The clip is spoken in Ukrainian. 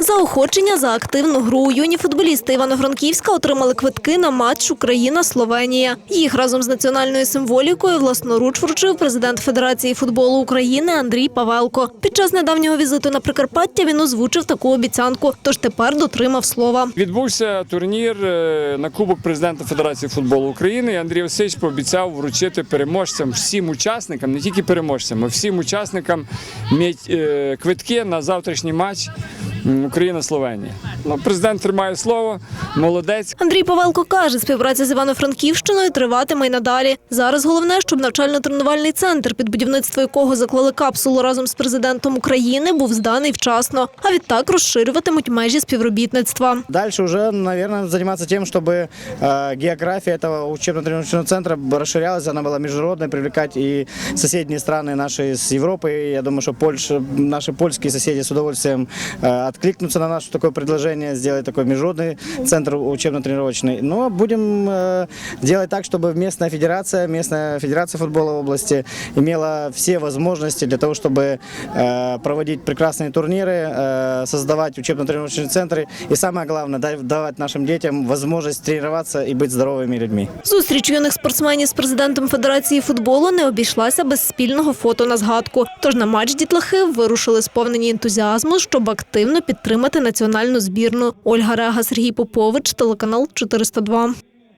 Заохочення за активну гру. Юні футболісти Івано-Франківська отримали квитки на матч Україна-Словенія. Їх разом з національною символікою власноруч вручив президент Федерації футболу України Андрій Павелко. Під час недавнього візиту на Прикарпаття він озвучив таку обіцянку, тож тепер дотримав слова. Відбувся турнір е, на Кубок президента Федерації футболу України. Андрій Васильович пообіцяв вручити переможцям, всім учасникам, не тільки переможцям, а всім учасникам е, квитки на завтрашній матч м, Україна-Словенія. Ну, президент тримає слово, молодець. Андрій Павелко каже, співпраця з Івано-Франківщиною триватиме й надалі. Зараз головне, щоб навчально-тренувальний центр, під будівництво якого заклали капсулу разом з президентом України, був зданий вчасно. А відтак розширюватимуть межі співробітництва. Дальше уже, наверное, заниматься тем, чтобы э, география этого учебно-тренировочного центра б- расширялась, она была международной, привлекать и соседние страны наши с Европы. Я думаю, что Польша, наши польские соседи с удовольствием э, откликнутся на наше такое предложение, сделать такой международный центр учебно-тренировочный. Но будем э, делать так, чтобы местная федерация, местная федерация футбола в области имела все возможности для того, чтобы э, проводить прекрасные турниры, э, создавать учебно-тренировочные центры и самое главное, дать- давать нашим детям возможность тренироваться и быть здоровыми людьми. Зустріч юних спортсменів з президентом Федерації футболу не обійшлася без спільного фото на згадку. Тож на матч дітлахи вирушили сповнені ентузіазму, щоб активно підтримати національну збірну. Ольга Рега, Сергій Попович, телеканал 402.